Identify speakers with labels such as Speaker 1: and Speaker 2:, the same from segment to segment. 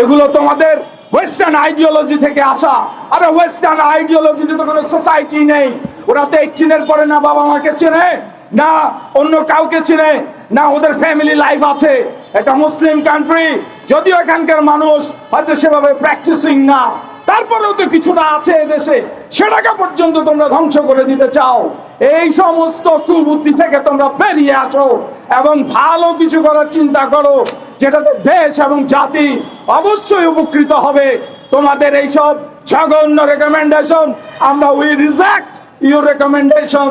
Speaker 1: এগুলো তোমাদের western ideology থেকে আসা। আরে ওয়েস্টার্ন আইডিওলজিতে তো কোনো সোসাইটি নেই। ওরা তো এইটিনের পরে না বাবা মাকে চেনে, না অন্য কাউকে চেনে, না ওদের ফ্যামিলি লাইফ আছে। এটা মুসলিম কান্ট্রি যদিও এখানকার মানুষ হয়তো সেভাবে প্র্যাকটিসিং না। তারপরেও তো কিছুটা আছে এদেশে। সেটাকে পর্যন্ত তোমরা ধ্বংস করে দিতে চাও। এই সমস্ত কুবুদ্ধি থেকে তোমরা বেরিয়ে আসো এবং ভালো কিছু করার চিন্তা করো, যেটাতে দেশ এবং জাতি অবশ্যই উপকৃত হবে। তোমাদের এইসব জঘন্য রেকমেন্ডেশন আমরা we reject your recommendation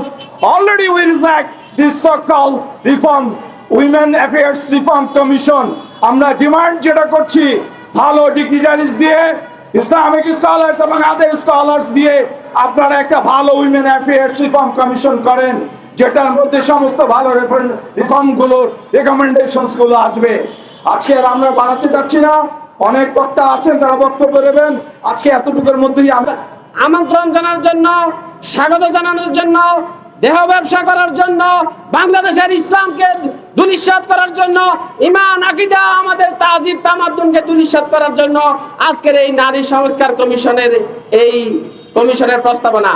Speaker 1: already we reject this so call reform women affairs reform commission আমরা ডিমান্ড যেটা করছি, ভালো ডিগ্রিটারিজ দিয়ে ইসলামিক স্কলার্স এবং আদার স্কলার্স দিয়ে আপনারা একটা ভালো উইমেন অ্যাফেয়ার্স রিফর্ম কমিশন করেন, যেটার মধ্যে সমস্ত ভালো রিফর্মগুলো রেকমেন্ডেশনসগুলো আসবে। আজকে আর আমরা বাড়াতে চাচ্ছি না। অনেক বক্তা আছেন, তারা বক্তব্য দেবেন। আজকে এতটুকুর মধ্যেই আমরা
Speaker 2: আমন্ত্রণ জানার জন্য, স্বাগত জানানোর জন্য, দেহ ব্যবসা করার জন্য, বাংলাদেশের ইসলামকে দুলিশ্বাত করার জন্য, ইমান, আকিদা, আমাদের তাজিব তামাদ্দুনকে দুলিশ্বাত করার জন্য আজকের এই নারী সংস্কার কমিশনের এই কমিশনের প্রস্তাবনা।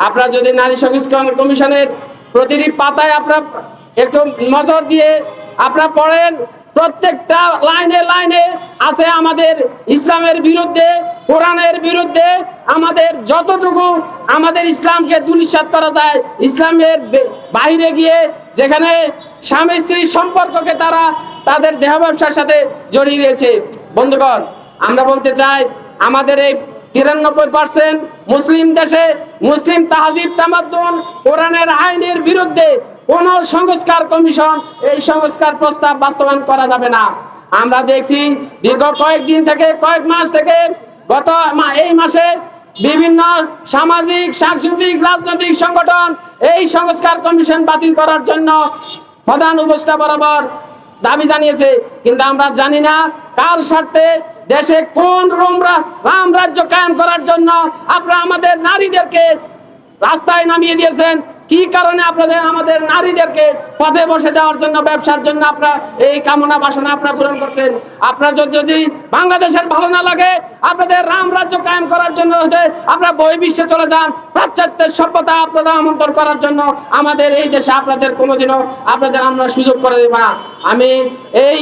Speaker 2: আপনারা যদি নারী সংস্কার কমিশনের প্রতিটি পাতায় আপনারা একটু নজর দিয়ে আপনারা পড়েন, প্রত্যেকটা লাইনে আছে আমাদের ইসলামের বিরুদ্ধে, কোরআনের বিরুদ্ধে। আমাদের যতটুকু আমাদের ইসলামকে দুলিশাত করা যায়, ইসলামের বাইরে গিয়ে যেখানে স্বামী স্ত্রীর সম্পর্ককে তারা তাদের দেহ ব্যবসার সাথে জড়িয়ে দিয়েছে। বন্ধুগণ, আমরা বলতে চাই, আমাদের এই তিরানব্বই পার্সেন্ট মুসলিম দেশে মুসলিম তাহাজিব তামাদ্দুন কোরআনের আইনের বিরুদ্ধে কোন সংস্কার কমিশন এই সংস্কার প্রস্তাব বাস্তবায়ন করা যাবে না। আমরা দেখছি দীর্ঘ কয়েকদিন থেকে, কয়েক মাস থেকে গত এই মাসে বিভিন্ন সামাজিক, সাংস্কৃতিক, রাজনৈতিক সংগঠন এই সংস্কার কমিশন বাতিল করার জন্য প্রধান উপদেষ্টা বরাবর দাবি জানিয়েছে। কিন্তু আমরা জানি না কার স্বার্থে দেশে কোন রোমরা রাম রাজ্য কায়েম করার জন্য আপনারা আমাদের নারীদেরকে রাস্তায় নামিয়ে দিয়েছেন। কি কারণে আপনাদের, আমাদের নারীদেরকে পথে বসে যাওয়ার জন্য, ব্যবসার জন্য আপনারা এই কামনা বাসনা আপনারা পূরণ করতেন? আপনার যদি বাংলাদেশের ভালো না লাগে, আপনাদের রাম রাজ্য কায়েম করার জন্য হতে আপনারা বই বিশ্বে চলে যান পাশ্চাত্যের সভ্যতা আপনারা আমন্ত্রণ করার জন্য আমাদের এই দেশে আপনাদের কোনোদিনও আপনাদের আমরা সুযোগ করে দেব না। আমি এই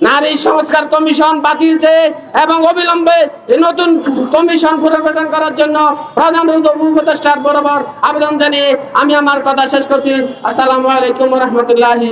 Speaker 2: নারী সংস্কার কমিশন বাতিল চেয়ে এবং অবিলম্বে নতুন কমিশন পুনর্গঠন করার জন্য প্রধান উপদেষ্টার বরাবর আবেদন জানিয়ে আমি আমার কথা শেষ করছি। আসসালামু আলাইকুম রহমতুল্লাহি